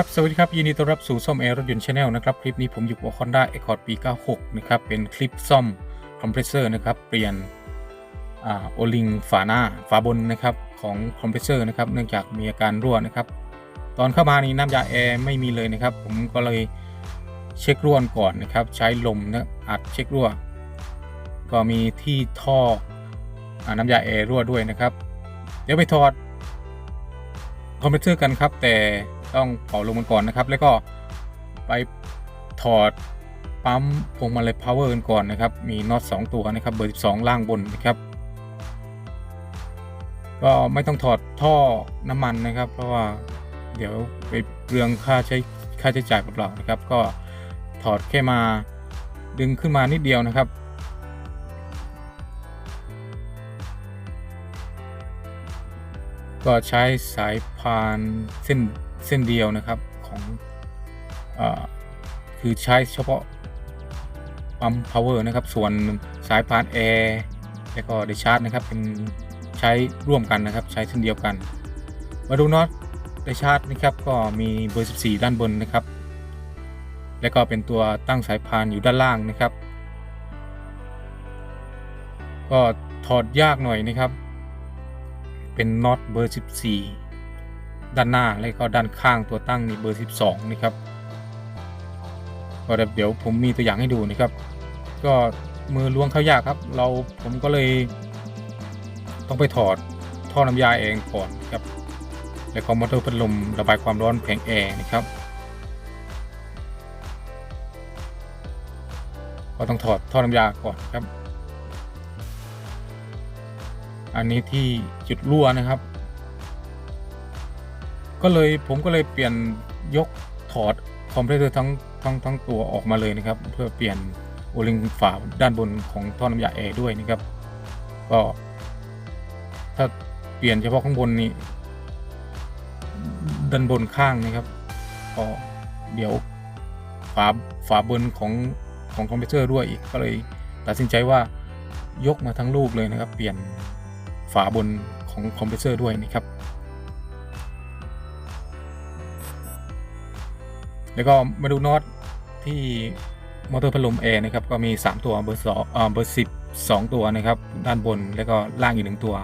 ครับ สวัสดีครับ ยินดีต้อนรับสู่ซ่อมแอร์รถยนต์ชาแนลนะครับ คลิปนี้ผมอยู่กับ Honda Accord ปี 96 นะครับ เป็นคลิปซ่อมคอมเพรสเซอร์นะครับ เปลี่ยนโอลิงฝาหน้าฝาบนนะครับของคอมเพรสเซอร์นะครับ เนื่องจากมีอาการรั่วนะครับ ตอนเข้ามานี้น้ำยาแอร์ไม่มีเลยนะครับ ผมก็เลยเช็ครั่วก่อนนะครับ ใช้ลมนะอัดเช็ครั่ว ก็มีที่ท่ออน้ำยาแอร์รั่วด้วยนะครับ เดี๋ยวไปถอดคอมเพรสเซอร์กันครับ แต่ ต้องเป่าลมมันก่อนนะครับ แล้วก็ไปถอดปั๊มพวงมาลัยพาวเวอร์กันก่อนนะครับ มีน็อต2ตัวนะครับเบอร์ 12 ล่างบนนะครับ ก็ไม่ต้องถอดท่อน้ำมันนะครับ เพราะว่าเดี๋ยวไปเปลืองค่าใช้ค่าใช้จ่ายเปล่าๆนะครับ ก็ถอดแค่มาดึงขึ้นมานิดเดียวนะครับ ก็ใช้สายพานเส้น เส้นเดียวนะครับของออคือใช้เฉพาะปั๊ม power นะครับ ส่วนสายพานแอร์แล้วก็เดชาร์จนะครับ เป็นใช้ร่วมกันนะครับ ใช้เส้นเดียวกัน มาดูน็อตเดชาร์จนะครับ ก็มีเบอร์ 14 ด้านบนนะครับ แล้วก็เป็นตัวตั้งสายพานอยู่ด้านล่างนะครับ ก็ถอดยากหน่อยนะครับ เป็นน็อตเบอร์ 14 ด้านหน้าแล้วก็ด้านข้างตัวตั้งนี่เบอร์ 12 นะครับก็เดี๋ยวผมมีตัวอย่างให้ดูนะครับ ก็มือล้วงเข้ายากครับ เราผมก็เลย ต้องไปถอดท่อน้ำยาเองก่อนครับ แล้วก็มอเตอร์พัดลมระบายความร้อนแผงแอร์นะครับ ก็ต้องถอดท่อน้ำยาก่อนครับ อันนี้ที่จุดรั่วนะครับ ก็เลยผมก็เลยเปลี่ยนยกถอดคอมเพรสเซอร์ทั้งทั้งทั้งตัวออกมาเลยนะครับ เพื่อเปลี่ยนโอลิงฝาด้านบนของท่อน้ำยาแอร์ด้วยนะครับ ก็ถ้าเปลี่ยนเฉพาะข้างบนนี้ด้านบนข้างนะครับก็เดี๋ยวฝาฝาบนของของคอมเพรสเซอร์ด้วยอีกก็เลยตัดสินใจว่ายกมาทั้งลูกเลยนะครับ เปลี่ยนฝาบนของคอมเพรสเซอร์ด้วยนะครับ แล้วก็มาดูน็อตที่มอเตอร์พัดลมแอร์นะครับก็มี 3 ตัวเบอร์สองเบอร์สิบสองตัวนะครับ ด้านบนแล้วก็ล่างอีกหนึ่งตัว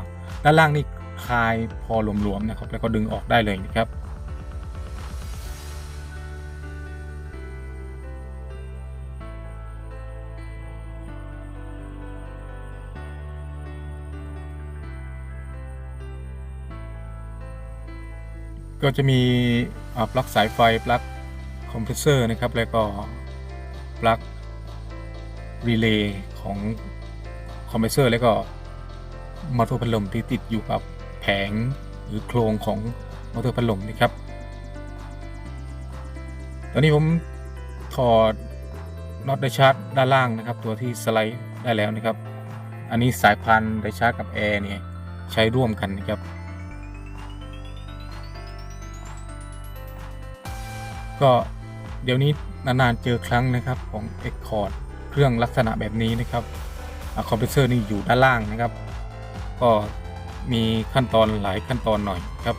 ด้านล่างนี่คลายพอหลวมๆนะครับ แล้วก็ดึงออกได้เลยนะครับก็จะมีปลั๊กสายไฟปลั๊ก คอมเพรสเซอร์นะครับ แล้วก็ปลั๊กรีเลย์ของคอมเพรสเซอร์แล้วก็มอเตอร์พัดลมที่ติดอยู่กับแผงหรือโครงของมอเตอร์พัดลมนะครับ ตอนนี้ผมถอดน็อตไดชาร์จด้านล่างนะครับ ตัวที่สไลด์ได้แล้วนะครับ อันนี้สายพันธุ์ไดชาร์จกับแอร์เนี่ยใช้ร่วมกันนะครับ ก็ เดี๋ยวนี้นานๆเจอครั้งนะครับของ e x c o r d เครื่องลักษณะแบบนี้นะครับคอมเพรสเซอร์นี่อยู่ด้านล่างนะครับ ก็มีขั้นตอนหลายขั้นตอนหน่อยครับ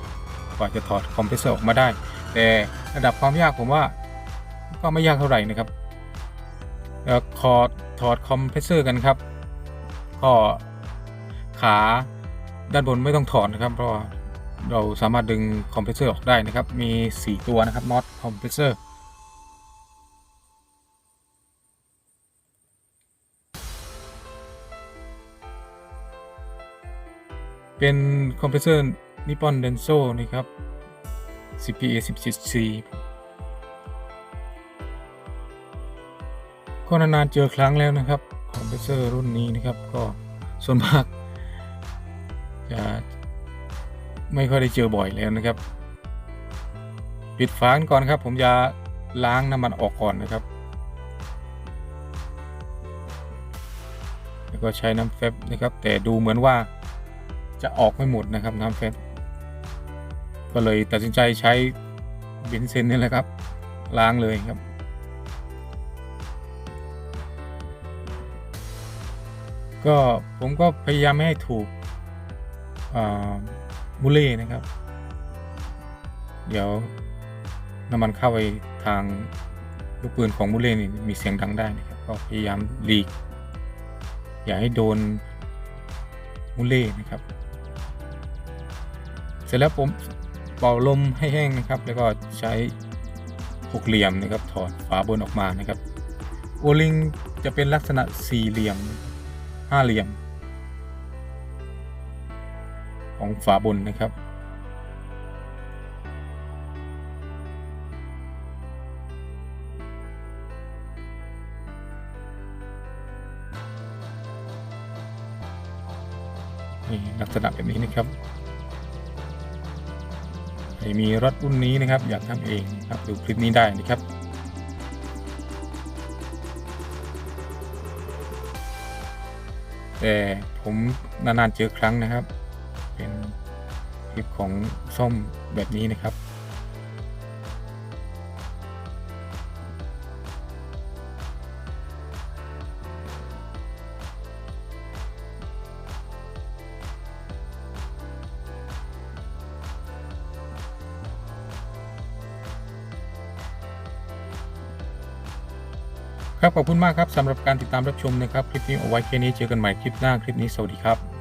กว่าจะถอดคอมเพรสเซอร์ออกมาได้ แต่ระดับความยากผมว่าก็ไม่ยากเท่าไหร่นะครับเอ่อขอถอดคอมเพรสเซอร์กันครับก็ขาด้านบนไม่ต้องถอดนะครับ เพราะเราสามารถดึงคอมเพรสเซอร์ออกได้นะครับ มี 4 ตัวนะครับน็อตคอมเพรสเซอร์ เป็นคอมเพรสเซอร์นิปปอนเดนโซนะครับ CPA 17C ก็นานๆเจอครั้งแล้วนะครับ คอมเพรสเซอร์รุ่นนี้นะครับ ก็ส่วนมาก จะไม่ค่อยได้เจอบ่อยแล้วนะครับ ปิดฝากันก่อนครับ ผมจะล้างน้ำมันออกก่อนนะครับ แล้วก็ใช้น้ำเฟบนะครับ แต่ดูเหมือนว่า จะออกไม่หมดนะครับน้ำเฟบก็เลยตัดสินใจใช้เบนเซนนี่แหละครับ ล้างเลยครับ ก็ผมก็พยายามไม่ให้ถูกมูเล่นะครับ เดี๋ยวน้ำมันเข้าไปทางลูกปืนของมุเล่นี่มีเสียงดังได้นะครับก็พยายามหลีก อย่าให้โดนมุเล่นะครับ เสร็จแล้วผมเป่าลมให้แห้งนะครับ แล้วก็ใช้หกเหลี่ยมนะครับถอดฝาบนออกมานะครับโอลิงจะเป็นลักษณะสี่เหลี่ยมห้าเหลี่ยม ของฝาบนนะครับนี่ลักษณะแบบนี้นะครับ ครมีรถรุ่นนี้นะครับ อยากทำเองครับดูคลิปนี้ได้นะครับแต่ผมนานๆเจอครั้งนะครับ เป็นคลิปของส้มแบบนี้นะครับ ครับขอบคุณมากครับสำหรับการติดตามรับชมนะครับ คลิปนี้เอาไว้แค่นี้เจอกันใหม่คลิปหน้าคลิปนี้สวัสดีครับ